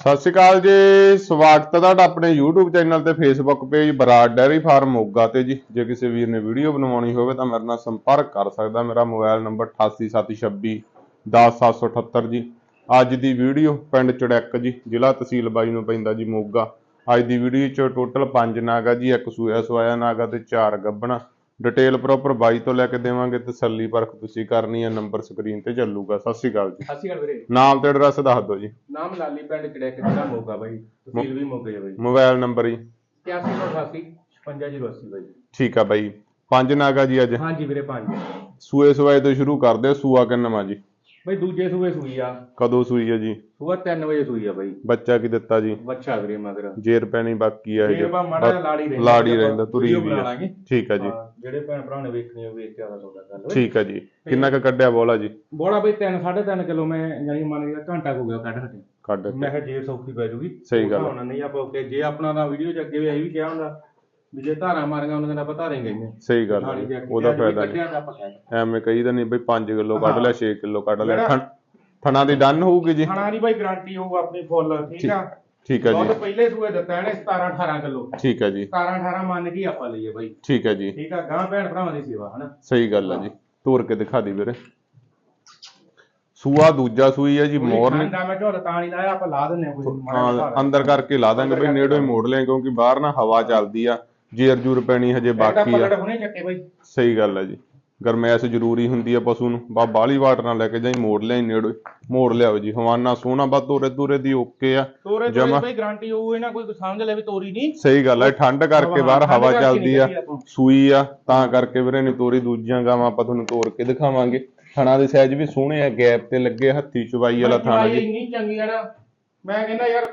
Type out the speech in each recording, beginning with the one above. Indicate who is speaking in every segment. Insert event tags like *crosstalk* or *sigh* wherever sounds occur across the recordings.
Speaker 1: ਸਤਿ ਸ਼੍ਰੀ ਅਕਾਲ ਜੀ। ਸਵਾਗਤ ਹੈ ਤੁਹਾਡਾ ਆਪਣੇ YouTube ਚੈਨਲ ਤੇ Facebook page Brar dairy farm Moga ਤੇ ਜੀ। ਜੇ ਕਿਸੇ ਵੀਰ ਨੇ ਵੀਡੀਓ ਬਣਵਾਉਣੀ ਹੋਵੇ ਤਾਂ ਮੇਰੇ ਨਾਲ ਸੰਪਰਕ ਕਰ ਸਕਦਾ। ਮੇਰਾ ਮੋਬਾਈਲ ਨੰਬਰ 8876 10778 ਜੀ। ਅੱਜ ਦੀ ਵੀਡੀਓ ਪਿੰਡ ਚੜੈਕ ਜੀ, ਜ਼ਿਲ੍ਹਾ ਤਹਿਸੀਲ ਬਾਈ ਨੂੰ ਪੈਂਦਾ ਜੀ ਮੋਗਾ। ਅੱਜ ਦੀ ਵੀਡੀਓ ਚ ਟੋਟਲ 5 ਨਾਗਾ ਜੀ, ਇੱਕ ਸੂਆ ਸਵਾਇਆ ਨਾਗਾ ਤੇ 4 ਗੱਬਣਾ। ਡਿਟੇਲ ਪ੍ਰੋਪਰ ਬਾਈ ਤੋਂ ਲੈ ਕੇ ਦੇਵਾਂਗੇ ਤਸੱਲੀ ਪਰਖ ਤੁਸੀਂ ਕਰਨੀ ਹੈ ਨੰਬਰ ਸਕਰੀਨ ਤੇ ਚੱਲੂਗਾ। ਸਤਿ ਸ਼੍ਰੀ ਅਕਾਲ ਜੀ।
Speaker 2: ਸਤਿ ਸ਼੍ਰੀ ਅਕਾਲ ਵੀਰੇ।
Speaker 1: ਨਾਮ ਤੇ ਐਡਰੈਸ ਦੱਸ ਦਿਓ ਜੀ।
Speaker 2: ਨਾਮ ਲਾਲੀ ਪਿੰਡ ਚੜੈਕ ਜ਼ਿਲ੍ਹਾ ਮੋਗਾ ਬਾਈ। ਤਹਿਸੀਲ ਵੀ ਮੋਗਾ ਹੈ ਬਾਈ।
Speaker 1: ਮੋਬਾਈਲ ਨੰਬਰ ਜੀ।
Speaker 2: 8188 55080 ਬਾਈ।
Speaker 1: ਠੀਕ ਆ ਬਾਈ। ਪੰਜ ਨਾਗਾ ਜੀ ਅੱਜ।
Speaker 2: ਹਾਂਜੀ ਵੀਰੇ ਪੰਜ।
Speaker 1: ਸੂਏ ਸਵਾਏ ਤੋਂ ਸ਼ੁਰੂ ਕਰਦੇ ਸੂਆ ਕਿੰਨਵਾਂ ਜੀ?
Speaker 2: ਬਾਈ ਦੂਜੇ ਸੂਏ ਸੂਈ ਆ।
Speaker 1: ਕਦੋਂ ਸੂਈ ਹੈ ਜੀ?
Speaker 2: ਸੂਆ 3 ਵਜੇ ਸੂਈ ਆ ਬਾਈ।
Speaker 1: ਬੱਚਾ ਕੀ ਦਿੱਤਾ ਜੀ?
Speaker 2: ਬੱਚਾ ਵੀਰੇ ਮਗਰ।
Speaker 1: ਜੇਰ ਪੈਣੀ ਬਾਕੀ ਆ
Speaker 2: ਫੇਰ ਬਾ ਮਾੜਾ ਲਾੜੀ ਰਹਿੰਦਾ
Speaker 1: ਲਾੜੀ ਰਹਿੰਦਾ ਤੁਰੀ ਵੀ ਆ। ਠੀਕ ਆ ਜੀ।
Speaker 2: ਜਿਹੜੇ ਭੈਣ ਭਰਾ ਨੇ ਵੇਖਣੀ ਉਹ ਵੇਖ ਕੇ ਆਦਾ ਤੁਹਾਡਾ ਗੱਲ ਓਏ
Speaker 1: ਠੀਕ ਆ ਜੀ। ਕਿੰਨਾ ਕੁ ਕੱਢਿਆ ਬੋਲਾ ਜੀ?
Speaker 2: ਬੋੜਾ ਬਾਈ 3 3.5 ਕਿਲੋ ਮੈਂ ਜਾਨੀ ਮੰਨ ਲਿਆ ਘੰਟਾ ਕੁ ਹੋ ਗਿਆ ਕੱਢ ਹਟੇ।
Speaker 1: ਕੱਢ
Speaker 2: ਮੈਂ ਕਿਹਾ ਜੇ ਸੌਖੀ ਪੈ ਜੂਗੀ।
Speaker 1: ਸਹੀ ਗੱਲ ਆ।
Speaker 2: ਹੁਣ ਨਹੀਂ ਆਪਾਂ ਕਿ ਜੇ ਆਪਣਾ ਦਾ ਵੀਡੀਓ ਚ ਅੱਗੇ ਵੀ ਇਹ ਵੀ ਕਿਹਾ ਹੁੰਦਾ। ਵੀ ਜੇ ਧਾਰਾਂ ਮਾਰੀਆਂ ਉਹਨਾਂ ਦਾ ਆਪਾਂ ਧਾਰੇ ਗਈਆਂ।
Speaker 1: ਸਹੀ ਗੱਲ
Speaker 2: ਕੇ
Speaker 1: ਉਹਦਾ ਫਾਇਦਾ ਨਹੀਂ।
Speaker 2: ਕੱਢਿਆ ਤਾਂ ਆਪਾਂ ਕਹਿ
Speaker 1: ਐਵੇਂ ਕਹੀਦਾ ਨਹੀਂ ਬਈ 5 ਕਿਲੋ ਕੱਢ ਲਿਆ 6 ਕਿਲੋ ਕੱਢ ਲਿਆ
Speaker 2: ਜਿਹੜਾ-
Speaker 1: ਥਣ- ਥਣਾ ਦੀ ਡਨ ਹੋਊਗੀ ਜੀ।
Speaker 2: ਖਾਣਾ ਦੀ ਬਾਈ ਗਾਰੰਟੀ ਹੋਊ ਆਪਣੀ ਫੁੱਲ ਠੀਕ ਆ?
Speaker 1: ਠੀਕ ਆ
Speaker 2: ਦੁੱਧ
Speaker 1: ਜੀ
Speaker 2: ਪਹਿਲੇ ਸੂਏ ਦਿੱਤਾ ਇਹਨੇ 17 18 ਕਿਲੋ।
Speaker 1: ਠੀਕ ਆ ਜੀ।
Speaker 2: 17 18 ਮੰਨ ਕੇ ਹੀ ਆਪਾਂ ਲਈਏ ਬਾਈ।
Speaker 1: ਠੀਕ ਆ ਜੀ।
Speaker 2: ਠੀਕ ਆ ਗਾਂ ਭੈਣ ਭਰਾਵਾਂ ਦੀ ਸੇਵਾ ਹਨਾ?
Speaker 1: ਸਹੀ ਗੱਲ ਆ ਜੀ। ਤੋਰ ਕੇ ਦਿਖਾ ਦੀ ਵੀਰੇ। ਸੂਆ ਦੂਜਾ ਸੂਈ ਹੈ ਜੀ ਮੋਰਨਿੰਗ
Speaker 2: ਖਾਂਦਾ ਮੈਂ ਝੋਲ ਤਾਂ ਨਹੀਂ ਲਾਇਆ ਆਪਾਂ ਲਾ ਦਿੰਨੇ ਕੋਈ ਮਾੜਾ
Speaker 1: ਹਾਂ ਅੰਦਰ ਕਰਕੇ ਲਾ ਦਾਂਗੇ ਬਈ ਨੇੜੋਂ ਹੀ। ਮੋੜ ਲਿਆ ਕਿਉਂਕਿ ਬਾਹਰ ਨਾ ਹਵਾ ਚੱਲਦੀ ਆ। ਜੇਰ ਜੂਰ ਪੈਣੀ ਹਜੇ ਬਾਕੀ ਆ।
Speaker 2: ਪਕੜ ਹੁਣੇ ਚੱਕੇ ਬਾਈ।
Speaker 1: ਸਹੀ ਗੱਲ ਆ ਜੀ। ਗਰਮੈਸ਼ ਜ਼ਰੂਰੀ ਹੁੰਦੀ ਆ ਪਸ਼ੂ ਨੂੰ। ਬਾ ਬਾਲੀ ਵਾਟਰ ਨਾਲ ਲੈ ਕੇ ਜਾਈ ਮੋੜ ਲਿਆ ਨੇੜੋ। ਹੀ। ਮੋੜ ਲਿਆਓ ਜੀ। ਹਵਾਨਾ ਸੋਹਣਾ ਬਾ ਤੋਰੇ ਤੋਰੇ ਦੀ ਓਕੇ ਆ।
Speaker 2: ਤੋਰੇ
Speaker 1: ਜਮਾਂ।
Speaker 2: ਤੋਰੇ ਬਾਈ ਗਾਰੰਟੀ ਹੋਊ ਇਹਨਾਂ ਕੋਈ ਸਮਝ ਲੈ ਵੀ ਤੋਰੀ ਨਹੀਂ।
Speaker 1: ਸਹੀ ਗੱਲ ਆ ਠੰਡ ਕਰਕੇ ਬਾਹਰ ਹਵਾ ਚੱਲਦੀ ਆ। ਸੂਈ ਆ ਤਾਂ ਕਰਕੇ ਵੀਰੇ ਨੇ ਤੋਰੀ। ਦੂਜੀਆਂ ਗਾਵਾਂ ਆਪਾਂ ਤੁਹਾਨੂੰ ਤੋੜ ਕੇ ਦਿਖਾਵਾਂਗੇ। ਥਣਾ ਦੇ ਸਾਈਜ਼ ਵੀ ਸੋਹਣੇ ਆ ਗੈਪ ਤੇ ਲੱਗੇ ਹੱਥੀ ਚਵਾਈ ਵਾਲਾ ਥਾਣਾ ਜੀ।
Speaker 2: ਇੰਨੀ ਚੰਗੀ ਆ ਨਾ ਮੈਂ ਕਹਿੰਦਾ ਯਾਰ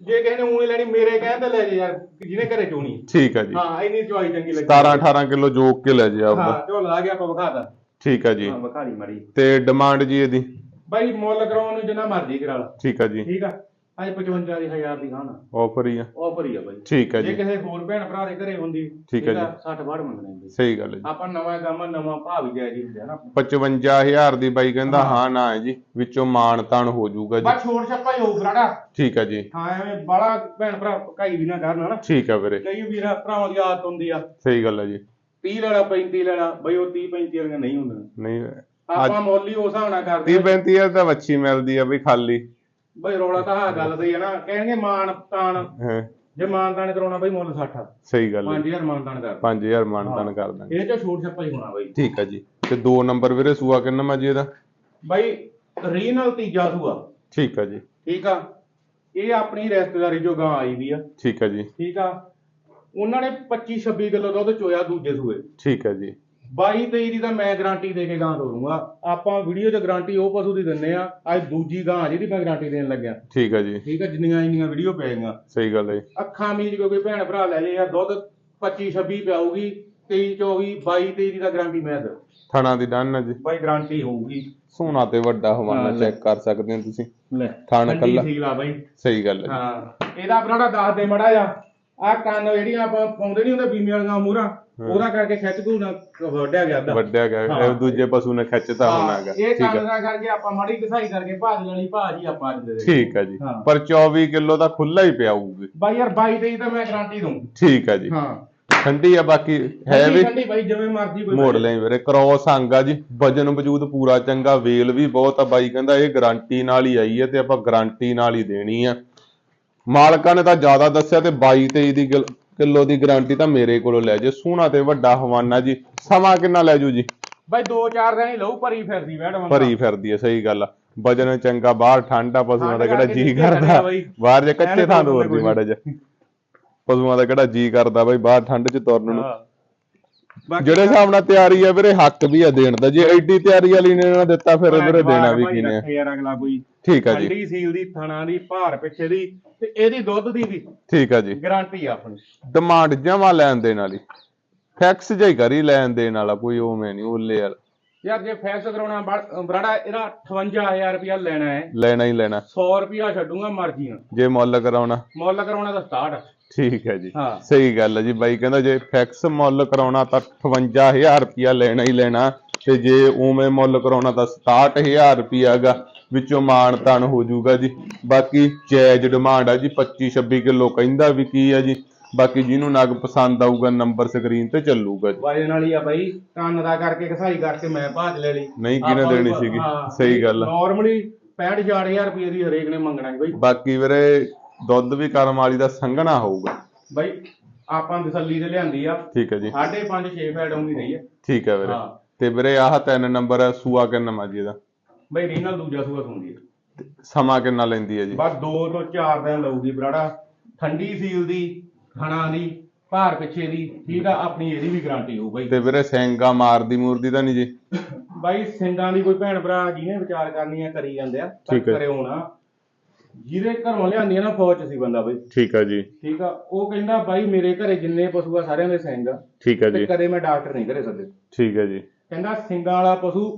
Speaker 2: ਜੇ ਕਿਸੇ ਨੇ ਊਂ ਹੀ ਲੈਣੀ ਮੇਰੇ ਕਹਿਣ ਤੇ ਲੈ ਜੇ ਯਾਰ ਜਿਹਨੇ ਘਰੇ ਚੋਣੀ
Speaker 1: ਠੀਕ ਆ ਜੀ।
Speaker 2: ਹਾਂ ਇੰਨੀ ਚਵਾਈ ਚੰਗੀ ਲੱਗੀ।
Speaker 1: 17 18 ਕਿਲੋ ਜੋਕ ਕੇ ਲੈ ਜੇ ਆਪਦਾ।
Speaker 2: ਹਾਂ ਝੋਲ ਲਾ ਗਿਆ ਆਪਾਂ ਵਿਖਾਦਾ
Speaker 1: ਠੀਕ ਆ ਜੀ।
Speaker 2: ਹਾਂ ਵਿਖਾਲੀ ਮੜੀ।
Speaker 1: ਤੇ ਡਿਮਾਂਡ ਜੀ ਇਹਦੀ?
Speaker 2: ਬਾਈ ਮੁੱਲ ਕਰਾਉਣ ਨੂੰ ਜਿੰਨਾ ਮਰਜ਼ੀ ਕਰਾ ਲਾ।
Speaker 1: ਠੀਕ ਆ ਜੀ।
Speaker 2: ਠੀਕ ਆ? ਅੱਜ 55000 ਦੀ ਖਾਣਾ
Speaker 1: ਆਫਰ ਹੀ ਆ।
Speaker 2: ਆਫਰ ਹੀ ਆ ਬਾਈ।
Speaker 1: ਠੀਕ ਆ
Speaker 2: ਜੇ
Speaker 1: ਜੀ।
Speaker 2: ਕਿਸੇ ਹੋਰ ਭੈਣ ਭਰਾ ਦੇ ਘਰੇ ਹੁੰਦੀ
Speaker 1: ਠੀਕ ਆ ਜੀ।
Speaker 2: 60 ਬਾੜ ਮੰਗਣੇ ਹੁੰਦੇ।
Speaker 1: ਸਹੀ ਗੱਲ ਹੈ ਜੀ।
Speaker 2: ਆਪਾਂ ਨਵਾਂ ਕੰਮ ਨਵਾਂ ਭਾਅ ਵੀ ਜਾਇਜ਼ ਹੀ ਹੁੰਦੇ ਨਾ
Speaker 1: 55000 ਦੀ ਬਾਈ ਕਹਿੰਦਾ ਹਾਂ। ਨਾ ਹੈ ਜੀ। ਵਿੱਚੋਂ ਮਾਣ ਤਾਣ ਹੋ ਜਾਊਗਾ ਜੀ।
Speaker 2: ਬਸ ਛੋੜ ਛੱਪਾ ਹੀ ਹੋਊ ਬਰਾੜਾ
Speaker 1: ਠੀਕ ਆ ਜੀ।
Speaker 2: ਹਾਂ ਐਵੇਂ ਬਾਲਾ ਭੈਣ ਭਰਾ ਕਾਈ ਵੀ ਨਾ ਕਰਨ ਹਨਾ।
Speaker 1: ਠੀਕ ਆ ਵੀਰੇ।
Speaker 2: ਕਈ ਵੀਰਾਂ ਭਰਾਵਾਂ ਦੀ ਆਦਤ ਹੁੰਦੀ ਆ।
Speaker 1: ਸਹੀ ਗੱਲ ਹੈ ਜੀ।
Speaker 2: 30 ਲੈਣਾ 35 ਲੈਣਾ ਬਈ ਉਹ 30 35 ਵਾਲੀਆਂ ਨਹੀਂ ਹੁੰਦੀਆਂ।
Speaker 1: ਨਹੀਂ
Speaker 2: ਆਪਾਂ ਮੁੱਲ ਹੀ ਉਸ ਹਿਸਾਬ ਨਾਲ ਕਰਦੇ
Speaker 1: 30 35000 ਤਾਂ ਵੱਛੀ ਮਿਲਦੀ ਆ ਬਈ ਖਾਲੀ।
Speaker 2: ਬਈ ਰੌਲਾ ਤਾਂ ਆ ਗੱਲ ਸਹੀ ਹੈ ਨਾ ਕਹਿਣਗੇ ਮਾਨ ਤਾਨ।
Speaker 1: ਹਾਂ।
Speaker 2: ਜੇ ਮਾਨ ਤਾਨ ਕਰਾਉਣਾ ਬਈ ਮੁੱਲ 60
Speaker 1: ਸਹੀ ਗੱਲ ਹੈ।
Speaker 2: 5000 ਮਾਨ ਤਾਨ ਕਰ।
Speaker 1: 5000 ਮਾਣ ਤਾਣ ਕਰ ਦਾਂਗੇ।
Speaker 2: ਇਹ ਚ ਛੋੜ ਛੱਪਾ ਹੀ ਹੋਣਾ ਬਈ।
Speaker 1: ਠੀਕ ਆ ਜੀ। ਤੇ ਦੋ ਨੰਬਰ ਵੀਰੇ ਸੂਆ ਕਿੰਨਾ ਮਾ ਜੀ ਇਹਦਾ?
Speaker 2: ਬਈ ਰੀਨਲ ਤੀਜਾ ਸੂਆ।
Speaker 1: ਠੀਕ ਆ ਜੀ।
Speaker 2: ਠੀਕ ਆ। ਇਹ ਆਪਣੀ ਰਿਸ਼ਤੇਦਾਰੀ ਚੋਂ ਗਾਂ ਆਈ ਵੀ ਆ।
Speaker 1: ਠੀਕ ਆ ਜੀ।
Speaker 2: ਠੀਕ ਆ। ਉਹਨਾਂ ਨੇ 25 26 ਕਿਲੋ ਦੁੱਧ ਚੋਇਆ ਦੂਜੇ ਸੂਏ।
Speaker 1: ਠੀਕ ਆ ਜੀ।
Speaker 2: 22 23 ਦੀ ਤਾਂ ਮੈਂ ਗਾਰੰਟੀ ਦੇ ਕੇ ਗਾਂ ਤੋਰੂੰਗਾ ਆਪਾਂ ਵੀਡੀਓ 'ਚ ਗਾਰੰਟੀ ਉਹ ਪਸ਼ੂ ਦੀ ਦਿੰਨੇ ਆ ਅੱਜ ਦੂਜੀ ਗਾਂ ਜਿਹਦੀ ਮੈਂ ਗਾਰੰਟੀ ਦੇਣ ਲੱਗਿਆ।
Speaker 1: ਠੀਕ ਆ ਜੀ।
Speaker 2: ਠੀਕ ਆ ਜਿੰਨੀਆਂ ਇੰਨੀਆਂ ਵੀਡੀਓ ਪਏਗੀਆਂ
Speaker 1: ਸਹੀ ਗੱਲ ਹੈ
Speaker 2: ਅੱਖਾਂ ਮੀਚ ਕੇ ਕੋਈ ਭੈਣ ਭਰਾ ਲੈ ਜੇ ਯਾਰ ਦੁੱਧ 25 26 ਪਿਆਊਗੀ 23 24 22 23 ਦੀ ਤਾਂ ਗਾਰੰਟੀ ਮੈਂ ਦੇ
Speaker 1: ਥਣਾ ਦੀ ਡਨ ਆ ਜੀ।
Speaker 2: ਬਾਈ ਗਾਰੰਟੀ ਹੋਊਗੀ।
Speaker 1: ਸੋਨਾ ਤੇ ਵੱਡਾ ਹਵਾਨਾ। ਚੈੱਕ ਕਰ ਸਕਦੇ ਹੋ ਤੁਸੀਂ।
Speaker 2: ਲੈ
Speaker 1: ਥਣ ਕੱਲਾ।
Speaker 2: ਠੀਕ ਲਾ ਬਾਈ।
Speaker 1: ਸਹੀ ਗੱਲ ਹੈ
Speaker 2: ਹਾਂ ਇਹਦਾ ਬਰਾੜਾ ਦੱਸ ਦੇ ਮੜਾ ਜਾ ਆ ਕੰਨ ਜਿਹੜੀਆਂ ਆਪਾਂ ਪਾਉਂਦੇ ਨਹੀਂ ਹੁੰਦੇ ਬੀਮੇ ਵਾਲੀਆਂ ਮੂਹਰਾਂ ਉਹਦਾ ਕਰਕੇ ਖਿੱਚ ਧੂ ਨਾ ਵੱਡਿਆ ਗਿਆ ਅੱਧਾ।
Speaker 1: ਵੱਡਿਆ ਗਿਆ। ਇਹ ਦੂਜੇ ਪਸ਼ੂ ਨੇ ਖਿੱਚਤਾ ਹੋਣਾ ਹੈਗਾ।
Speaker 2: ਇਹ ਦਾ ਕਰਕੇ ਆਪਾਂ ਮਾੜੀ ਕਸਾਈ ਕਰਕੇ ਭਾਜ ਲੈਣੀ ਭਾਜ ਹੀ ਆਪਾਂ ਅੱਜ ਦੇ ਦੇ।
Speaker 1: ਠੀਕ ਆ ਜੀ। ਪਰ 24 ਕਿਲੋ ਦਾ ਖੁੱਲਾ ਹੀ ਪਿਆ ਹੋਊਗੀ।
Speaker 2: ਬਾਈ ਯਾਰ 22 23 ਤਾਂ ਮੈਂ ਗਾਰੰਟੀ ਦਊਂ।
Speaker 1: ਠੀਕ ਆ ਜੀ।
Speaker 2: ਹਾਂ।
Speaker 1: ਠੰਡੀ ਆ ਬਾਕੀ ਹੈ ਵੀ।
Speaker 2: ਠੰਡੀ ਬਾਈ ਜਿਵੇਂ ਮਰਜ਼ੀ ਕੋਈ
Speaker 1: ਮੋੜ ਲਈ ਵੀਰੇ ਕ੍ਰੋਸ ਆ ਜੀ। ਵਜਨ ਵਜੂਦ ਪੂਰਾ ਚੰਗਾ ਵੇਲ ਵੀ ਬਹੁਤ ਆ। ਬਾਈ ਕਹਿੰਦਾ ਇਹ ਗਾਰੰਟੀ ਨਾਲ ਹੀ ਆਈ ਹੈ ਤੇ ਆਪਾਂ ਗਾਰੰਟੀ ਨਾਲ ਹੀ ਦੇਣੀ ਆ। ਮਾਲਕਾਂ ਨੇ ਤਾਂ ਜ਼ਿਆਦਾ ਦੱਸਿਆ ਤੇ 22 23 ਦੀ ਗਿਲ- ਕਿਲੋ ਦੀ ਗਾਰੰਟੀ ਤਾਂ ਮੇਰੇ ਕੋਲੋਂ ਲੈ ਜੇ ਸੋਹਣਾ ਤੇ ਵੱਡਾ ਹਵਾਨਾ ਜੀ। ਸਮਾਂ ਕਿੰਨਾ ਲੈ ਜੂ ਜੀ?
Speaker 2: ਬਾਈ 2-4 ਦਿਨ ਹੀ ਲਊ ਭਰੀ ਫਿਰਦੀ ਬੰਦਾ।
Speaker 1: ਭਰੀ ਫਿਰਦੀ ਹੈ ਸਹੀ ਗੱਲ ਆ। ਵਜਨ ਚੰਗਾ ਬਾਹਰ ਠੰਡਾ ਪਸ਼ੂਆਂ ਦਾ ਕਿਹੜਾ ਜੀ ਕਰਦਾ। ਬਾਹਰ ਜੇ ਕੱਚੇ ਥਾਂ
Speaker 2: ਕੋਈ
Speaker 1: ਤੋਰਦੀ ਮਾੜਾ ਜਿਹਾ। ਪਸ਼ੂਆਂ ਦਾ ਕਿਹੜਾ ਜੀ ਕਰਦਾ ਬਾਈ ਬਾਹਰ ਠੰਡ 'ਚ ਤੁਰਨ ਨੂੰ। ਜਿਹੜੇ ਹਿਸਾਬ ਨਾਲ ਤਿਆਰੀ ਆ ਵੀਰੇ ਹੱਕ ਵੀ ਆ ਦੇਣ ਦਾ। ਜੇ ਐਡੀ ਤਿਆਰੀ ਵਾਲੀ ਨੇ ਨਾ ਦਿੱਤਾ ਫਿਰ ਵੀਰੇ ਦੇਣਾ ਵੀ ਕਿਨੇ
Speaker 2: ਯਾਰ ਅਗਲਾ ਕੋਈ।
Speaker 1: ਠੀਕ ਆ ਜੀ।
Speaker 2: ਠੰਡੀ ਸੀਲ ਦੀ ਥਣਾ ਦੀ ਭਾਰ ਪਿੱਛੇ ਦੀ ਤੇ ਇਹਦੀ ਦੁੱਧ ਦੀ ਵੀ
Speaker 1: ਠੀਕ ਆ ਜੀ।
Speaker 2: ਗਾਰੰਟੀ ਆ ਆਪਣੀ।
Speaker 1: ਡਿਮਾਂਡ ਜਮਾ ਲੈਣ ਦੇਣ ਵਾਲੀ। ਫੈਕਸ ਹੀ ਕਰੀ ਲੈਣ ਦੇਣ ਵਾਲਾ ਕੋਈ ਉਵੇਂ ਨਹੀਂ ਉੱਲੇ ਵਾਲਾ।
Speaker 2: ਯਾਰ ਜੇ ਫੈਸ ਕਰਾਉਣਾ ਬੜ- ਬਰਾੜਾ ਇਹਦਾ 58000 ਰੁਪਇਆ ਲੈਣਾ ਹੈ।
Speaker 1: ਲੈਣਾ ਹੀ ਲੈਣਾ।
Speaker 2: 100 ਰੁਪਇਆ ਛੱਡੂਗਾ ਮਰਜ਼ੀ ਨਾਲ।
Speaker 1: ਜੇ ਮੁੱਲ ਕਰਾਉਣਾ।
Speaker 2: ਮੁੱਲ ਕਰਾਉਣਾ ਤਾਂ 67
Speaker 1: ਠੀਕ ਹੈ ਜੀ।
Speaker 2: ਹਾਂ।
Speaker 1: ਸਹੀ ਗੱਲ ਹੈ ਜੀ ਬਾਈ ਕਹਿੰਦਾ ਜੇ ਫੈਕਸ ਮੁੱਲ ਕਰਾਉਣਾ ਤਾਂ 58000 ਰੁਪਿਆ ਲੈਣਾ ਹੀ ਲੈਣਾ ਤੇ ਜੇ ਉਵੇਂ ਮੁੱਲ ਕਰਾਉਣਾ ਤਾਂ 67000 ਰੁਪਿਆ ਗਾ ਵਿੱਚੋਂ ਮਾਣ ਤਾਣ ਹੋ ਜਾਊਗਾ ਜੀ। ਬਾਕੀ ਜਾਇਜ਼ ਡਿਮਾਂਡ ਆ ਜੀ 25 26 ਕਿਲੋ ਕਹਿੰਦਾ ਵੀ ਕੀ ਆ ਜੀ। ਬਾਕੀ ਜਿਹਨੂੰ ਨਗ ਪਸੰਦ ਆਊਗਾ ਨੰਬਰ ਸਕਰੀਨ ਤੇ ਚੱਲੂਗਾ ਜੀ।
Speaker 2: ਵਜਨ ਵਾਲੀ ਆ ਬਾਈ ਕੰਨ ਦਾ ਕਰਕੇ ਘਸਾਈ ਕਰਕੇ ਮੈਂ ਭਾਜ ਲੈ ਲਈ।
Speaker 1: ਨਹੀਂ ਕਿਹਨੇ ਦੇਣੀ ਸੀਗੀ? ਸਹੀ ਗੱਲ ਆ।
Speaker 2: ਨਾਰਮਲੀ 65 60000 ਰੁਪਏ ਦੀ ਹਰੇਕ ਨੇ ਮੰਗਣਾ ਹੈ ਬਾਈ।
Speaker 1: ਬਾਕੀ ਵੀਰੇ ਦੁੱਧ ਵੀ ਕਰਮ ਵਾਲੀ ਦਾ ਸੰਘਣਾ ਹੋਊਗਾ।
Speaker 2: ਬਾਈ ਆਪਾਂ ਤਸੱਲੀ ਤੇ ਲਿਆਂਦੀ ਆ।
Speaker 1: ਠੀਕ ਹੈ ਜੀ।
Speaker 2: 5.5 6 ਫੈਟ ਆਉਂਦੀ ਰਹੀ ਹੈ
Speaker 1: ਠੀਕ ਹੈ ਵੀਰੇ। ਤੇ ਵੀਰੇ ਆਹ ਤਿੰਨ ਨੰਬਰ ਹੈ ਸੂਆ ਕਿੰਨਾ ਮਾਜੀ ਇਹਦਾ
Speaker 2: ਬਾਈ ਰੀਨਲ ਦੂਜਾ ਸੂਆ ਸੁਣਦੀ ਹੈ
Speaker 1: ਸਮਾਂ ਕਿੰਨਾ ਲੈਂਦੀ ਹੈ ਜੀ?
Speaker 2: ਬਸ 2 ਤੋਂ 4 ਦਿਨ ਲਊਗੀ ਬਰਾੜਾ। ਠੰਡੀ ਸੀਲ ਦੀ ਖਾਣਾ ਦੀ ਭਾਰ ਪਿੱਛੇ ਦੀ ਠੀਕ ਆ ਆਪਣੀ ਇਹਦੀ ਵੀ ਗਾਰੰਟੀ ਹੋਊ ਬਾਈ।
Speaker 1: ਤੇ ਵੀਰੇ ਸੈਂਗਾ ਮਾਰਦੀ ਮੂਰਦੀ ਤਾਂ ਨਹੀਂ ਜੀ?
Speaker 2: ਬਾਈ ਸਿੰਘਾਂ ਦੀ ਕੋਈ ਭੈਣ ਭਰਾ ਜਿਹਨੇ ਵਿਚਾਰ ਕਰਨੀ ਆ ਕਰੀ ਜਾਂਦੇ ਆ ਪਰ
Speaker 1: ਠੀਕ ਹੈ।
Speaker 2: ਕਰਿਓ ਨਾ ਜਿਹਦੇ ਘਰੋਂ ਲਿਆਂਦੀ ਆ ਨਾ ਫੌਜ ਚ ਸੀ ਬੰਦਾ ਬਾਈ।
Speaker 1: ਠੀਕ ਹੈ ਜੀ।
Speaker 2: ਠੀਕ ਆ ਉਹ ਕਹਿੰਦਾ ਬਾਈ ਮੇਰੇ ਘਰੇ ਜਿੰਨੇ ਪਸ਼ੂ ਆ ਸਾਰਿਆਂ ਦੇ ਸਿੰਘ ਆ।
Speaker 1: ਠੀਕ ਹੈ
Speaker 2: ਤੇ
Speaker 1: ਜੀ।
Speaker 2: ਕਦੇ ਮੈਂ ਡਾਕਟਰ ਨਹੀਂ ਘਰੇ ਸੱਦੇ।
Speaker 1: ਠੀਕ ਹੈ ਜੀ।
Speaker 2: ਕਹਿੰਦਾ ਸਿੰਘਾਂ ਵਾਲਾ ਪਸ਼ੂ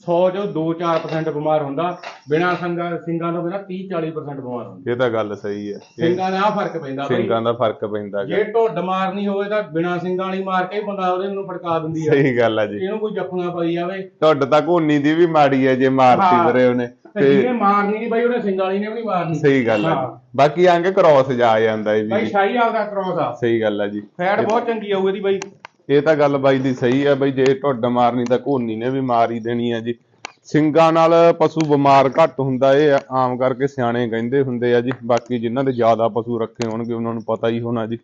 Speaker 2: 100 ਚੋਂ 2-4% ਬਿਮਾਰ ਹੁੰਦਾ ਬਿਨਾਂ ਸਿੰਘਾਂ ਸਿੰਘਾਂ ਤੋਂ ਬਿਨਾਂ 30-40% ਬਿਮਾਰ ਹੁੰਦਾ।
Speaker 1: ਇਹ ਤਾਂ ਗੱਲ ਸਹੀ ਹੈ।
Speaker 2: ਸਿੰਘਾਂ ਦਾ ਆ ਫ਼ਰਕ ਪੈਂਦਾ ਬਾਈ।
Speaker 1: ਸਿੰਘਾਂ ਦਾ ਫ਼ਰਕ ਪੈਂਦਾ
Speaker 2: ਜੇ ਢੁੱਡ ਮਾਰਨੀ ਹੋਵੇ ਤਾਂ ਬਿਨਾਂ ਸਿੰਘਾਂ ਵਾਲੀ ਮਾਰ ਕੇ ਹੀ ਬੰਦਾ ਉਹਦੇ ਨੂੰ ਫੜਕਾ ਦਿੰਦੀ ਆ।
Speaker 1: ਸਹੀ ਗੱਲ ਹੈ ਜੀ।
Speaker 2: ਇਹਨੂੰ ਕੋਈ ਜੱਫੀਆਂ ਪਾਈ ਜਾਵੇ।
Speaker 1: ਤੁਹਾਡੇ ਤਾਂ ਘੋਨੀ ਦੀ ਵੀ ਮਾੜੀ ਹੈ ਜੇ ਮਾਰਤੀ
Speaker 2: ਹਾਂ।
Speaker 1: ਵੀਰੇ ਉਹਨੇ।
Speaker 2: ਤੇ ਜਿਹਨੇ ਮਾਰਨੀ ਨਹੀਂ ਬਾਈ ਉਹਨੇ ਸਿੰਘਾਂ ਵਾਲੀ ਨੇ ਵੀ ਨਹੀਂ ਮਾਰਨੀ।
Speaker 1: ਸਹੀ ਗੱਲ ਹੈ
Speaker 2: ਹਾਂ।
Speaker 1: ਬਾਕੀ ਅੰਗ ਕ੍ਰੋਸ ਜਾ ਜਾਂਦਾ ਇਹ
Speaker 2: ਬਾਈ
Speaker 1: ਵੀ
Speaker 2: ਸ਼ਾਹੀ ਆਪਦਾ ਕ੍ਰੋਸ ਆ।
Speaker 1: ਸਹੀ ਗੱਲ ਹੈ ਜੀ।
Speaker 2: ਫੈਟ ਬਹੁਤ ਚੰਗੀ ਆਊ ਇਹਦੀ ਬਾਈ।
Speaker 1: ਇਹ ਤਾਂ ਗੱਲ ਬਾਈ ਦੀ ਸਹੀ ਹੈ ਬਈ ਜੇ ਢੁੱਡ ਮਾਰਨੀ ਤਾਂ ਘੋਨੀ ਨੇ ਵੀ ਮਾਰ ਹੀ ਦੇਣੀ ਹੈ ਜੀ। ਸਿੰਗਾਂ ਨਾਲ ਪਸ਼ੂ ਬਿਮਾਰ ਘੱਟ ਹੁੰਦਾ ਇਹ ਆਮ ਕਰਕੇ ਸਿਆਣੇ ਕਹਿੰਦੇ ਹੁੰਦੇ ਆ ਜੀ। ਬਾਕੀ ਜਿਨ੍ਹਾਂ ਦੇ ਜ਼ਿਆਦਾ ਪਸ਼ੂ ਰੱਖੇ ਹੋਣਗੇ ਉਹਨਾਂ ਨੂੰ ਪਤਾ ਹੀ ਹੋਣਾ ਜੀ।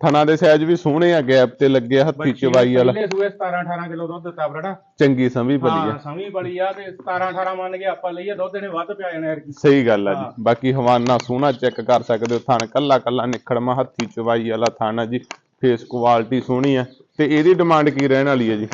Speaker 1: ਥਣਾ ਦੇ ਸਾਈਜ਼ ਵੀ ਸੋਹਣੇ ਆ ਗੈਪ ਤੇ ਲੱਗੇ ਹੱਥੀ ਚਵਾਈ ਵਾਲਾ।
Speaker 2: ਪਹਿਲੇ ਸੂਏ 17 18 ਕਿਲੋ ਦੁੱਧ ਦਿੱਤਾ ਬਰੜਾ
Speaker 1: ਚੰਗੀ ਸੰਭੀ
Speaker 2: ਹਾਂ
Speaker 1: ਆ।
Speaker 2: ਸਮੀ ਬੜੀ ਆ ਤੇ 17 18 ਮੰਨ ਕੇ ਆਪਾਂ ਲਈਏ ਦੁੱਧ ਇਹਨੇ ਵੱਧ ਪਿਆ ਜਾਣਾ ਯਾਰ
Speaker 1: ਸਹੀ ਗੱਲ ਆ। ਜੀ। ਬਾਕੀ ਹਵਾਨਾ ਸੋਹਣਾ ਚੈੱਕ ਕਰ ਸਕਦੇ ਹੋ ਥਣ ਕੱਲਾ ਕੱਲਾ ਨਿਖੜਮਾ ਹੱਥੀ ਚਵਾਈ ਵਾਲਾ ਥਣ ਆ ਜੀ। ਫੇਸ ਕੁਆਲਿਟੀ ਸੋਹਣੀ ਆ। ਤੇ ਇਹਦੀ ਡਿਮਾਂਡ ਕੀ ਰਹਿਣ ਵਾਲੀ ਹੈ ਜੀ?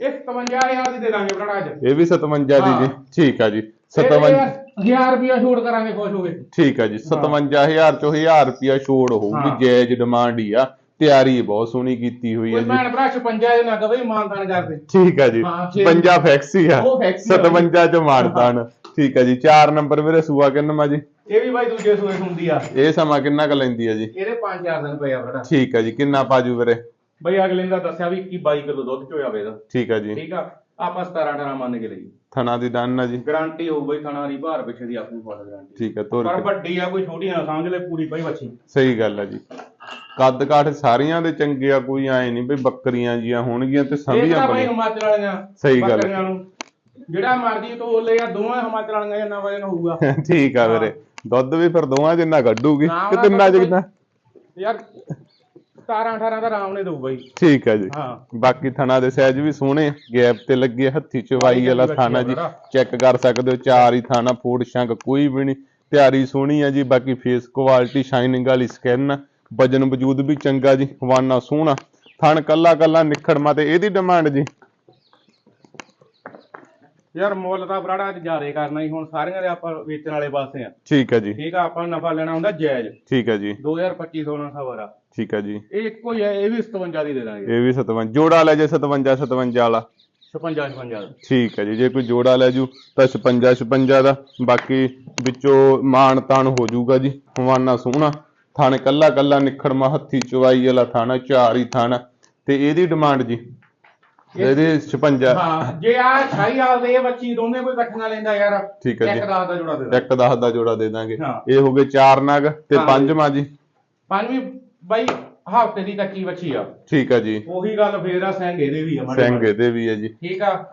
Speaker 2: ਇਹ 57000 ਦੀ ਦੇ ਦਾਂਗੇ ਬਰੜਾ ਅੱਜ।
Speaker 1: ਇਹ ਵੀ 57 ਦੀ ਜੀ।
Speaker 2: ਹਾਂ।
Speaker 1: ਠੀਕ ਆ ਜੀ। 57
Speaker 2: 1000 ਰੁਪਿਆ ਛੋੜ ਕਰਾਂਗੇ ਖੁਸ਼ ਹੋ ਗਏ
Speaker 1: ਠੀਕ ਆ ਜੀ। 57000 ਚੋਂ 1000 ਰੁਪਿਆ ਛੋੜ ਹੋਊਗੀ।
Speaker 2: ਹਾਂ।
Speaker 1: ਜਾਇਜ਼ ਡਿਮਾਂਡ ਹੀ ਆ। ਤਿਆਰੀ ਬਹੁਤ ਸੋਹਣੀ ਕੀਤੀ ਹੋਈ
Speaker 2: ਕੋਈ
Speaker 1: ਜੀ।
Speaker 2: ਭੈਣ ਭਰਾ 56 ਦੇ ਨਾ ਕਵੇ ਮਾਨਤਾਨ ਕਰਦੇ
Speaker 1: ਠੀਕ ਆ ਜੀ।
Speaker 2: ਹਾਂ, ਛੇ-
Speaker 1: 50 ਫੈਕਸੀ
Speaker 2: ਫੈਕਸੀ ਆ।
Speaker 1: 57 ਚ ਮਾਰਤਾਨ ਠੀਕ ਆ ਜੀ। 4 ਨੰਬਰ ਵੀਰੇ ਸੂਆ ਕਿੰਨਾ ਜੀ?
Speaker 2: ਇਹ ਵੀ ਬਾਈ ਦੂਜੇ ਸੂਏ ਹੁੰਦੀ ਆ।
Speaker 1: ਇਹ ਸਮਾਂ ਕਿੰਨਾ ਕੁ ਲੈਂਦੀ ਆ ਜੀ?
Speaker 2: ਇਹਦੇ 5-4 ਦਿਨ ਪਏ ਆ ਬਰੜਾ
Speaker 1: ਠੀਕ ਆ ਜੀ। ਕਿੰਨਾ ਪਾਜੂ ਵੀਰੇ?
Speaker 2: ਬਈ ਅਗਲੇ ਤਾਂ ਦੱਸਿਆ ਵੀ 21 22 ਕਿਲੋ ਦੁੱਧ ਚੋਇਆ ਵੇ ਇਹਦਾ
Speaker 1: ਠੀਕ ਆ ਜੀ।
Speaker 2: ਠੀਕ ਆ? ਆਪਾਂ 17 18 ਮੰਨ ਕੇ ਲਈ
Speaker 1: ਥਣਾ ਦੀ ਦੰਨ ਆ ਜੀ।
Speaker 2: ਗਾਰੰਟੀ ਹੋਊ ਬਈ ਖਾਣਾ ਦੀ ਭਾਰ ਪਿੱਛੇ ਦੀ ਆਪਣੀ ਫੁੱਲ ਗਾਰੰਟੀ।
Speaker 1: ਠੀਕ ਆ ਤੋਰ
Speaker 2: ਪਰ ਵੱਡੀ ਆ ਕੋਈ ਛੋਟੀ ਨਾ ਸਮਝ ਲੈ ਪੂਰੀ ਬਈ ਬੱਚੀ
Speaker 1: ਸਹੀ ਗੱਲ ਆ ਜੀ। ਕੱਦ ਕਾਠ ਸਾਰੀਆਂ ਦੇ ਚੰਗੇ ਆ ਕੋਈ ਐ ਨਹੀਂ ਬਈ ਬੱਕਰੀਆਂ ਜੀਆਂ ਹੋਣਗੀਆਂ ਤੇ ਸੰਭੀਆਂ
Speaker 2: ਬਈ ਹਿਮਾਚਲ ਵਾਲੀਆਂ
Speaker 1: ਸਹੀ ਗੱਲ।
Speaker 2: ਬੱਕਰੀਆਂ ਨੂੰ। ਜਿਹੜਾ ਮਰਜ਼ੀ ਤੋਲ ਲੈ ਆ ਦੋਵਾਂ ਹਿਮਾਚਲ ਵਾਲੀਆਂ ਜਿੰਨਾ ਵਜਨ ਹੋਊਗਾ। *laughs*
Speaker 1: ਠੀਕ ਆ ਵੀਰੇ। ਦੁੱਧ ਵੀ ਫਿਰ ਦੋਵਾਂ ਜਿੰਨਾ ਕੱਢੂਗੀ ਕਿ ਤਿੰਨਾਂ ਜਿੰਨਾ?
Speaker 2: ਯਾਰ 17 18 ਦਾ ਆਰਾਮ ਨੇ ਦਊ ਬਈ।
Speaker 1: ਠੀਕ ਆ ਜੀ।
Speaker 2: ਹਾਂ।
Speaker 1: ਬਾਕੀ ਥਣਾ ਦੇ ਸਾਈਜ਼ ਵੀ ਸੋਹਣੇ ਗੈਪ ਤੇ ਲੱਗੇ ਹੱਥੀ ਚਵਾਈ ਵਾਲਾ ਥਾਣਾ ਜੀ। ਚੈੱਕ ਕਰ ਸਕਦੇ ਹੋ ਚਾਰ ਹੀ ਥਾਣਾ ਫੋੜ ਸ਼ੰਕ ਕੋਈ ਵੀ ਨਹੀਂ। ਤਿਆਰੀ ਸੋਹਣੀ ਆ ਜੀ ਬਾਕੀ ਫੇਸ ਕੁਆਲਿਟੀ ਸ਼ਾਈਨਿੰਗ ਵਾਲੀ ਸਕਿਨ ਵਜਨ ਵਜੂਦ ਵੀ ਚੰਗਾ ਜੀ ਹਵਾਨਾ ਸੋਹਣਾ। ਥਣ ਕੱਲਾ ਕੱਲਾ ਨਿਖੜਮਾ ਤੇ ਇਹਦੀ ਡਿਮਾਂਡ ਜੀ।
Speaker 2: ਯਾਰ ਮੁੱਲ ਤਾਂ ਬਰਾੜਾ ਅੱਜ ਜ਼ਿਆਦੇ ਕਰਨਾ ਹੀ ਹੁਣ ਸਾਰੀਆਂ ਦੇ ਆਪਾਂ ਵੇਚਣ ਵਾਲੇ ਪਾਸੇ ਆ।
Speaker 1: ਠੀਕ ਆ ਜੀ।
Speaker 2: ਠੀਕ ਆ ਆਪਾਂ ਨਫਾ ਲੈਣਾ ਹੁੰਦਾ ਜਾਇਜ਼।
Speaker 1: ਠੀਕ ਆ ਜੀ।
Speaker 2: 2025 16 ਖਬਰ ਆ।
Speaker 1: ਠੀਕ ਆ ਜੀ।
Speaker 2: ਇਹ ਇੱਕੋ ਹੀ ਹੈ ਇਹ ਵੀ 57 ਦੀ ਦੇ ਦਾਂਗੇ।
Speaker 1: ਇਹ ਵੀ 57 ਜੋੜਾ ਲੈ ਜੇ 57 57 ਵਾਲਾ।
Speaker 2: 56 56 ਦਾ
Speaker 1: ਠੀਕ ਹੈ ਜੀ ਜੇ ਕੋਈ ਜੋੜਾ ਲੈ ਜੂ ਤਾਂ 56 56 ਦਾ। ਬਾਕੀ ਵਿੱਚੋਂ ਮਾਣ ਤਾਣ ਹੋ ਜਾਊਗਾ ਜੀ ਹਵਾਨਾ ਸੋਹਣਾ। ਥਾਣੇ ਕੱਲਾ ਕੱਲਾ ਨਿਖੜਮਾ ਹੱਥੀ ਚਵਾਈ ਵਾਲਾ ਥਾਣਾ ਚਾਰ ਹੀ ਥਾਣਾ। ਤੇ ਇਹਦੀ ਡਿਮਾਂਡ ਜੀ ਇਹਦੀ 56
Speaker 2: ਹਾਂ ਜੇ ਆ ਛਾਈ ਆਲਦੇ ਇਹ ਬੱਚੀ ਦੋਨੇ ਕੋਈ ਇਕੱਠੀਆਂ ਲੈਂਦਾ ਯਾਰ।
Speaker 1: ਠੀਕ ਹੈ ਜੀ।
Speaker 2: ਇੱਕ ਦਸ ਦਾ ਜੋੜਾ ਦੇ ਦਾਂ
Speaker 1: ਇੱਕ 10 ਦਾ ਜੋੜਾ ਦੇ ਦਾਂਗੇ।
Speaker 2: ਹਾਂ।
Speaker 1: ਇਹ ਹੋ ਗਏ ਚਾਰ ਨਗ ਤੇ
Speaker 2: ਹਾਂ।
Speaker 1: ਪੰਜਵਾਂ ਜੀ।
Speaker 2: ਪੰਜਵੀਂ ਬਾਈ ਹਫ਼ਤੇ ਦੀ ਕੱਚੀ ਬੱਚੀ ਆ?
Speaker 1: ਠੀਕ ਹੈ ਜੀ।
Speaker 2: ਉਹੀ ਗੱਲ ਫੇਰ ਆ ਸਿੰਘ ਇਹਦੇ ਵੀ ਆ ਮਾੜੇ
Speaker 1: ਸਿੰਘ
Speaker 2: ਮਾੜੇ।
Speaker 1: ਇਹਦੇ ਵੀ ਹੈ ਜੀ।
Speaker 2: ਠੀਕ ਆ।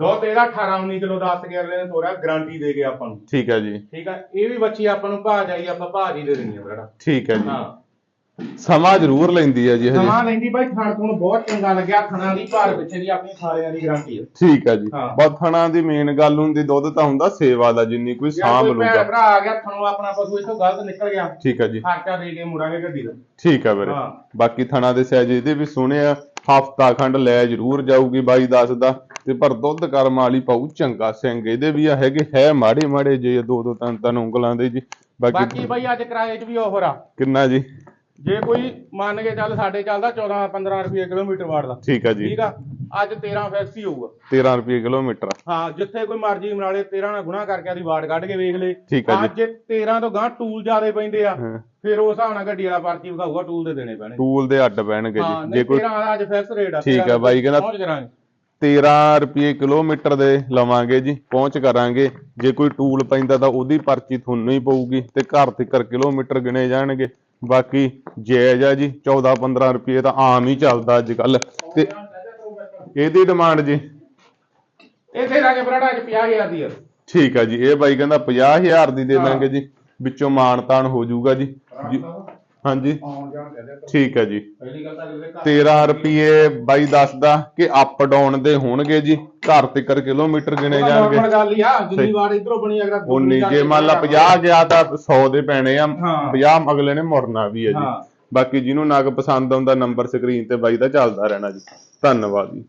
Speaker 2: ਦੁੱਧ ਇਹਦਾ 18 19 ਕਿਲੋ ਦੱਸ ਕੇ ਅਗਲੇ ਨੇ ਤੋਰਿਆ ਗਾਰੰਟੀ ਦੇ ਕੇ ਆਪਾਂ ਨੂੰ।
Speaker 1: ਠੀਕ ਹੈ ਜੀ।
Speaker 2: ਠੀਕ ਆ ਇਹ ਵੀ ਬੱਚੀ ਆਪਾਂ ਨੂੰ ਭਾਜ ਆਈ ਆਪਾਂ ਭਾਜ ਹੀ ਦੇ ਦੇਣੀ ਆ ਬੜਾ
Speaker 1: ਠੀਕ ਹੈ ਜੀ।
Speaker 2: ਹਾਂ।
Speaker 1: ਸਮਾਂ ਜ਼ਰੂਰ ਲੈਂਦੀ ਹੈ ਜੀ ਹਜੇ।
Speaker 2: ਸਮਾਂ ਲੈਂਦੀ ਬਾਈ ਖਾਣ ਤੋਂ ਬਹੁਤ ਚੰਗਾ ਲੱਗਿਆ। ਖਾਣਾ ਦੀ ਭਾਰ ਪਿੱਛੇ ਦੀ ਆਪਣੀ ਸਾਰਿਆਂ ਦੀ ਗਾਰੰਟੀ ਆ
Speaker 1: ਠੀਕ ਹੈ ਜੀ।
Speaker 2: ਹਾਂ।
Speaker 1: ਬਸ ਥਣਾ ਦੀ ਮੇਨ ਗੱਲ ਹੁੰਦੀ ਦੁੱਧ ਤਾਂ ਹੁੰਦਾ ਸੇਵਾ ਦਾ ਜਿੰਨੀ ਕੋਈ ਸਾਂਭ
Speaker 2: ਕੋਈ
Speaker 1: ਲੂਗਾ
Speaker 2: ਭਰਾ ਆ ਗਿਆ ਤੁਹਾਨੂੰ ਆਪਣਾ ਪਸ਼ੂ ਇੱਥੋਂ ਗਲਤ ਨਿਕਲ ਗਿਆ।
Speaker 1: ਠੀਕ ਹੈ ਜੀ।
Speaker 2: ਖਰਚਾ ਦੇ ਕੇ ਮੁੜਾਂਗੇ ਗੱਡੀ ਦਾ।
Speaker 1: ਠੀਕ ਹੈ ਵੀਰੇ।
Speaker 2: ਹਾਂ।
Speaker 1: ਬਾਕੀ ਥਣਾ ਦੇ ਸਾਈਜ਼ ਇਹਦੇ ਵੀ ਸੋਹਣੇ ਆ ਹਫਤਾ ਖੰਡ ਲੈ ਜ਼ਰੂਰ ਜਾਊਗੀ ਬਾਈ ਦੱਸਦਾ ਤੇ ਪਰ ਦੁੱਧ ਕਰਮ ਵਾਲੀ ਪਾਉ ਚੰਗਾ ਸਿੰਘ ਇਹਦੇ ਵੀ ਆ ਹੈਗੇ ਹੈ ਮਾੜੇ ਮਾੜੇ ਜੇ ਦੋ ਦੋ ਤਿੰਨ ਤਿੰਨ ਉਂਗਲਾਂ ਦੇ ਜੀ।
Speaker 2: ਬਾਕੀ ਬਾਈ ਅੱਜ ਕਿਰਾਏ 'ਚ ਵੀ ਆਫਰ ਆ।
Speaker 1: ਕਿੰਨਾ ਜੀ?
Speaker 2: ਜੇ ਕੋਈ ਮੰਨ ਕੇ ਚੱਲ ਸਾਡੇ ਚੱਲਦਾ 14 15 ਰੁਪਏ ਕਿਲੋਮੀਟਰ ਵਾਟ ਦਾ।
Speaker 1: ਠੀਕ ਹੈ ਜੀ।
Speaker 2: ਠੀਕ ਆ? ਅੱਜ 13 ਫੈਕਸੀ ਹੋਊਗਾ।
Speaker 1: 13 ਰੁਪਏ ਕਿਲੋਮੀਟਰ।
Speaker 2: ਹਾਂ ਜਿੱਥੇ ਕੋਈ ਮਰਜ਼ੀ ਮਨਾਲੇ 13 ਨਾਲ ਗੁਣਾ ਕਰਕੇ ਆਦੀ ਵਾਟ ਕੱਢ ਕੇ ਵੇਖ ਲੇ।
Speaker 1: ਠੀਕ ਆ ਜੀ।
Speaker 2: ਅੱਜ 13 ਤੋਂ ਗਾਂ ਟੂਲ ਜ਼ਿਆਦੇ ਪੈਂਦੇ ਆ।
Speaker 1: ਹਾਂ।
Speaker 2: ਫਿਰ ਉਸ ਹਿਸਾਬ ਨਾਲ ਗੱਡੀ ਵਾਲਾ ਪਰਚੀ ਵਿਖਾਊਗਾ ਟੂਲ ਦੇ ਦੇਣੇ ਪੈਣੇ।
Speaker 1: ਟੂਲ ਦੇ ਅੱਡ ਪੈਣਗੇ
Speaker 2: ਹਾਂ
Speaker 1: ਜੀ ਜੇ ਕੋਈ
Speaker 2: 13 ਦਾ ਅੱਜ ਫਿਕਸ ਰੇਟ ਆ।
Speaker 1: ਠੀਕ ਆ
Speaker 2: 13
Speaker 1: ਬਾਈ ਕਹਿੰਦਾ-
Speaker 2: ਪਹੁੰਚ ਕਰਾਂਗੇ।
Speaker 1: 13 ਰੁਪਏ ਕਿਲੋਮੀਟਰ ਦੇ ਲਵਾਂਗੇ ਜੀ ਪਹੁੰਚ ਕਰਾਂਗੇ। ਜੇ ਕੋਈ ਟੂਲ ਪੈਂਦਾ ਤਾਂ ਉਹਦੀ ਪਰਚੀ ਤੁਹਾਨੂੰ ਹੀ ਪਊਗੀ ਤੇ ਘਰ ਤੱਕ ਕਿਲੋਮੀਟਰ ਗਿਣੇ ਜਾਣਗੇ। ਬਾਕੀ ਜਾਇਜ਼ ਆ ਜੀ 14 15 ਰੁਪਏ ਤਾਂ ਆਮ ਹੀ ਚੱਲਦਾ ਅੱਜ ਕੱਲ ਤੇ ਇਹਦੀ ਡਿਮਾਂਡ ਜੀ?
Speaker 2: ਇੱਥੇ ਲਾ ਕੇ ਬਰਾੜਾ ਚ 50000 ਦੀ ਆ।
Speaker 1: ਠੀਕ ਆ ਜੀ ਇਹ ਬਾਈ ਕਹਿੰਦਾ 50000 ਦੀ ਦੇ ਦਾਂਗੇ ਜੀ ਵਿੱਚੋਂ ਮਾਣ ਤਾਣ ਹੋ ਜਾਊਗਾ ਜੀ- ਹਾਂਜੀ।
Speaker 2: ਆਉਣ ਜਾਣ ਦੇ ਦੇ
Speaker 1: ਠੀਕ ਹੈ ਜੀ।
Speaker 2: ਪਹਿਲੀ ਗੱਲ ਤਾਂ ਇਹਦੇ ਘਰ
Speaker 1: 13 ਰੁਪਏ ਬਾਈ ਦੱਸਦਾ ਕਿ ਅਪ ਡਾਊਨ ਦੇ ਹੋਣਗੇ ਜੀ ਘਰ ਤੱਕ ਕਿਲੋਮੀਟਰ ਗਿਣੇ ਜਾਣਗੇ।
Speaker 2: normal ਗੱਲ ਹੀ ਆ ਜਿੰਨੀ
Speaker 1: ਸਹੀ।
Speaker 2: ਵਾਰ ਇਧਰੋਂ ਬਣੀ ਅਗਰ
Speaker 1: ਉਹ ਨਹੀਂ ਜੇ ਮੰਨ ਲਾ 50 ਗਿਆ ਤਾਂ 100 ਦੇ ਪੈਣੇ ਆ
Speaker 2: ਹਾਂ।
Speaker 1: 50 ਅਗਲੇ ਨੇ ਮੁੜਨਾ ਵੀ ਹੈ ਜੀ। ਬਾਕੀ ਜਿਹਨੂੰ ਨਗ ਪਸੰਦ ਆਉਂਦਾ ਨੰਬਰ ਸਕਰੀਨ ਤੇ ਬਾਈ ਦਾ ਚੱਲਦਾ ਰਹਿਣਾ ਜੀ। ਧੰਨਵਾਦ ਜੀ।